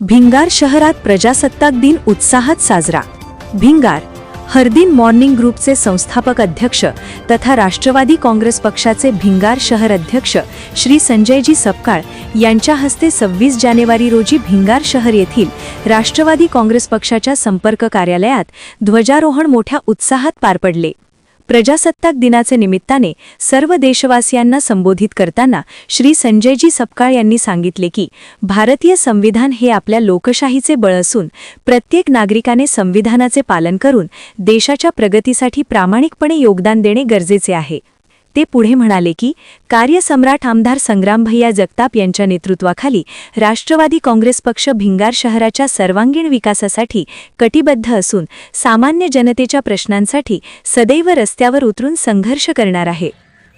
भिंगार शहरात प्रजासत्ताक दिन उत्साहात साजरा. भिंगार हरदिन मॉर्निंग ग्रुपचे संस्थापक अध्यक्ष तथा राष्ट्रवादी काँग्रेस पक्षाचे भिंगार शहर अध्यक्ष श्री संजयजी सपकाळ यांच्या हस्ते सव्वीस जानेवारी रोजी भिंगार शहर येथील राष्ट्रवादी काँग्रेस पक्षाच्या संपर्क कार्यालयात ध्वजारोहण मोठ्या उत्साहात पार पडले. प्रजासत्ताक दिनाचे निमित्ताने सर्व देशवासियांना संबोधित करताना श्री संजयजी सपकाळ यांनी सांगितले की भारतीय संविधान हे आपल्या लोकशाहीचे बळ असून प्रत्येक नागरिकाने संविधानाचे पालन करून देशाच्या प्रगतीसाठी प्रामाणिकपणे योगदान देणे गरजेचे आहे. ते पुढे म्हणाले की कार्यसम्राट आमदार संग्रामभैया जगताप यांच्या नेतृत्वाखाली राष्ट्रवादी काँग्रेस पक्ष भिंगार शहराच्या सर्वांगीण विकासासाठी कटिबद्ध असून सामान्य जनतेच्या प्रश्नांसाठी सदैव रस्त्यावर उतरून संघर्ष करणार आहे.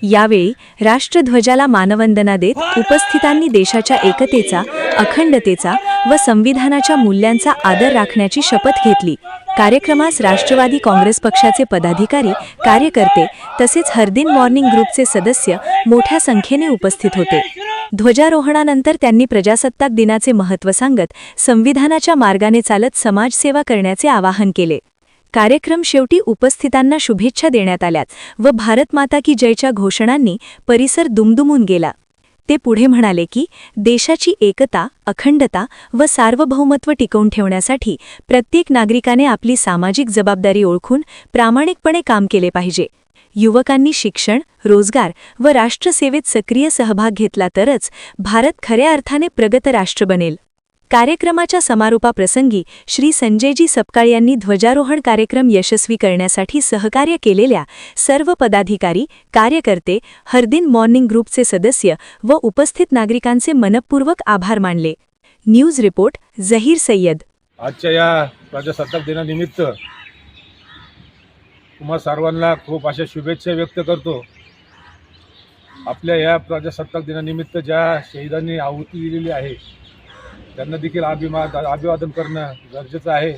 यावेळी राष्ट्रध्वजाला मानवंदना देत उपस्थितांनी देशाच्या एकतेचा अखंडतेचा व संविधानाच्या मूल्यांचा आदर राखण्याची शपथ घेतली. कार्यक्रमास राष्ट्रवादी काँग्रेस पक्षाचे पदाधिकारी कार्यकर्ते तसेच हरदिन मॉर्निंग ग्रुपचे सदस्य मोठ्या संख्येने उपस्थित होते. ध्वजारोहणानंतर त्यांनी प्रजासत्ताक दिनाचे महत्त्व सांगत संविधानाच्या मार्गाने चालत समाजसेवा करण्याचे आवाहन केले. कार्यक्रम शेवटी उपस्थितांना शुभेच्छा देण्यात आल्यात व भारत माता की जयच्या घोषणांनी परिसर दुमदुमून गेला. ते पुढे म्हणाले की देशाची एकता अखंडता व सार्वभौमत्व टिकवून ठेवण्यासाठी प्रत्येक नागरिकाने आपली सामाजिक जबाबदारी ओळखून प्रामाणिकपणे काम केले पाहिजे. युवकांनी शिक्षण रोजगार व राष्ट्रसेवेत सक्रिय सहभाग घेतला तरच भारत खऱ्या अर्थाने प्रगत राष्ट्र बनेल. कार्यक्रमाच्या समारोपाप्रसंगी श्री संजयजी सपकाळ यांनी ध्वजारोहण कार्यक्रम यशस्वी करण्यासाठी सहकार्य केलेल्या सर्व पदाधिकारी कार्यकर्ते हरदिन मॉर्निंग ग्रुपचे सदस्य व उपस्थित नागरिकांचे मनपूर्वक आभार मानले. News report Zaheer Sayyed. आजच्या या प्रजासत्ताक दिनानिमित्त तुम्हा सर्वांना खूप अशा शुभेच्छा व्यक्त करतो. आपल्या या प्रजासत्ताक दिनानिमित्त ज्या शहीदांनी आहुती दिलेली आहे त्यांना देखील अभिमा अभिवादन करणं गरजेचं आहे.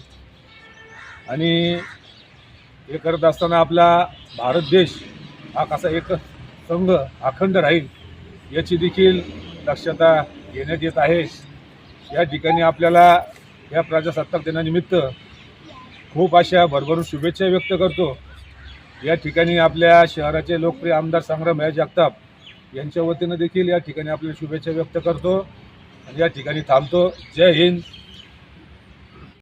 आणि हे करत असताना आपला भारत देश हा कसा एक संघ अखंड राहील याची देखील दक्षता घेण्यात येत आहे. या ठिकाणी आपल्याला या प्रजासत्ताक दिनानिमित्त खूप अशा भरभरून शुभेच्छा व्यक्त करतो. या ठिकाणी आपल्या शहराचे लोकप्रिय आमदार संग्राम या जगताप यांच्या वतीनं देखील या ठिकाणी आपल्याला शुभेच्छा व्यक्त करतो. या ठिकाणी थांबतो. जय हिंद.